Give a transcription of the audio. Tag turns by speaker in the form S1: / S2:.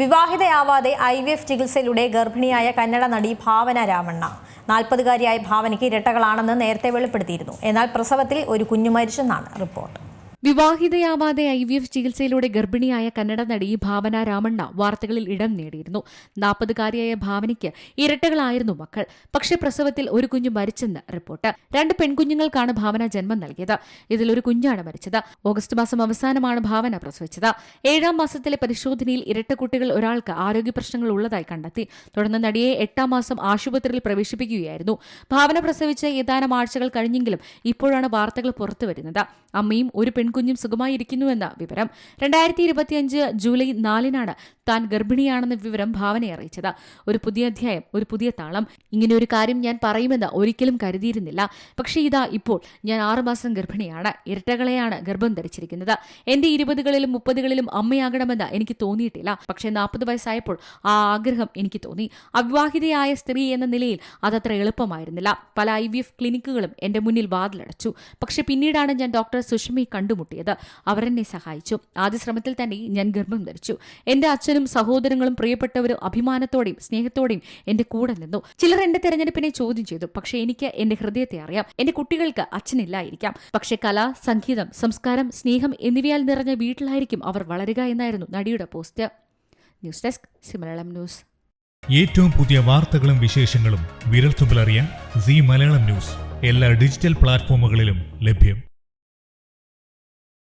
S1: വിവാഹിതയാവാതെ I V F ചികിത്സയിലൂടെ ഗർഭിണിയായ കന്നഡ നടി ഭാവന രാമണ്ണ. നാൽപ്പതുകാരിയായ ഭാവനയ്ക്ക് ഇരട്ടകളാണെന്ന് നേരത്തെ വെളിപ്പെടുത്തിയിരുന്നു. എന്നാൽ പ്രസവത്തിൽ ഒരു കുഞ്ഞു മരിച്ചെന്നാണ് റിപ്പോർട്ട്.
S2: വിവാഹിതയാവാതെ ഐ വി എഫ് ചികിത്സയിലൂടെ ഗർഭിണിയായ കന്നഡ നടി ഭാവന രാമണ്ണ വാർത്തകളിൽ ഇടം നേടിയിരുന്നു. നാൽപ്പതുകാരിയായ ഭാവനയ്ക്ക് ഇരട്ടകളായിരുന്നു മക്കൾ. പക്ഷേ പ്രസവത്തിൽ ഒരു കുഞ്ഞ് മരിച്ചെന്ന് റിപ്പോർട്ട്. രണ്ട് പെൺകുഞ്ഞുങ്ങൾക്കാണ് ഭാവന ജന്മം നൽകിയത്. ഇതിൽ ഒരു കുഞ്ഞാണ് മരിച്ചത്. ഓഗസ്റ്റ് മാസം അവസാനമാണ് ഭാവന പ്രസവിച്ചത്. ഏഴാം മാസത്തിലെ പരിശോധനയിൽ ഇരട്ടക്കുട്ടികൾ ഒരാൾക്ക് ആരോഗ്യ പ്രശ്നങ്ങൾ ഉള്ളതായി കണ്ടെത്തി. തുടർന്ന് നടിയെ എട്ടാം മാസം ആശുപത്രിയിൽ പ്രവേശിപ്പിക്കുകയായിരുന്നു. ഭാവന പ്രസവിച്ച ഏതാനും ആഴ്ചകൾ കഴിഞ്ഞെങ്കിലും ഇപ്പോഴാണ് വാർത്തകൾ പുറത്തുവരുന്നത്. അമ്മയും ഒരു പെൺകുഞ്ഞും സുഖമായിരിക്കുന്നുവെന്ന് വിവരം. രണ്ടായിരത്തി ഇരുപത്തിയഞ്ച് ജൂലൈ നാലിനാണ് താൻ ഗർഭിണിയാണെന്ന വിവരം ഭാവനയെ അറിയിച്ചത്. ഒരു പുതിയ അധ്യായം ഒരു പുതിയ താളം. ഇങ്ങനെ ഒരു കാര്യം ഞാൻ പറയുമെന്ന് ഒരിക്കലും കരുതിയിരുന്നില്ല. പക്ഷേ ഇതാ ഇപ്പോൾ ഞാൻ ആറുമാസം ഗർഭിണിയാണ്. ഇരട്ടകളെയാണ് ഗർഭം ധരിച്ചിരിക്കുന്നത്. എന്റെ ഇരുപതുകളിലും മുപ്പതുകളിലും അമ്മയാകണമെന്ന് എനിക്ക് തോന്നിയിട്ടില്ല. പക്ഷേ നാൽപ്പത് വയസ്സായപ്പോൾ ആ ആഗ്രഹം എനിക്ക് തോന്നി. അവിവാഹിതയായ സ്ത്രീ എന്ന നിലയിൽ അതത്ര എളുപ്പമായിരുന്നില്ല. പല ഐ വി എഫ് ക്ലിനിക്കുകളും എന്റെ മുന്നിൽ വാതിലടച്ചു. പക്ഷെ പിന്നീടാണ് ഞാൻ ഡോക്ടർ സുഷമയെ കണ്ടുമുട്ടിയത്. അവരെന്നെ സഹായിച്ചു. ആദ്യ ശ്രമത്തിൽ തന്നെ ഞാൻ ഗർഭം ധരിച്ചു. എന്റെ അച്ഛനും സഹോദരങ്ങളും പ്രിയപ്പെട്ടവരും അഭിമാനത്തോടെയും സ്നേഹത്തോടെയും എന്റെ കൂടെ നിന്നു. ചിലർ എന്റെ തെരഞ്ഞെടുപ്പിനെ ചോദ്യം ചെയ്തു. പക്ഷെ എനിക്ക് എന്റെ ഹൃദയത്തെ അറിയാം. എന്റെ കുട്ടികൾക്ക് അച്ഛനില്ലായിരിക്കാം. പക്ഷെ കല സംഗീതം സംസ്കാരം സ്നേഹം എന്നിവയാൽ നിറഞ്ഞ വീട്ടിലായിരിക്കും അവർ വളരുക എന്നായിരുന്നു നടിയുടെ പോസ്റ്റ്. ന്യൂസ് ഡെസ്ക് സിമലയാളം ന്യൂസ്.
S3: ഏറ്റവും പുതിയ വാർത്തകളും വിശേഷങ്ങളും വിരൽത്തുമ്പിലറിയാൻ സി മലയാളം ന്യൂസ്. എല്ലാ ഡിജിറ്റൽ പ്ലാറ്റ്ഫോമുകളിലും ലഭ്യം.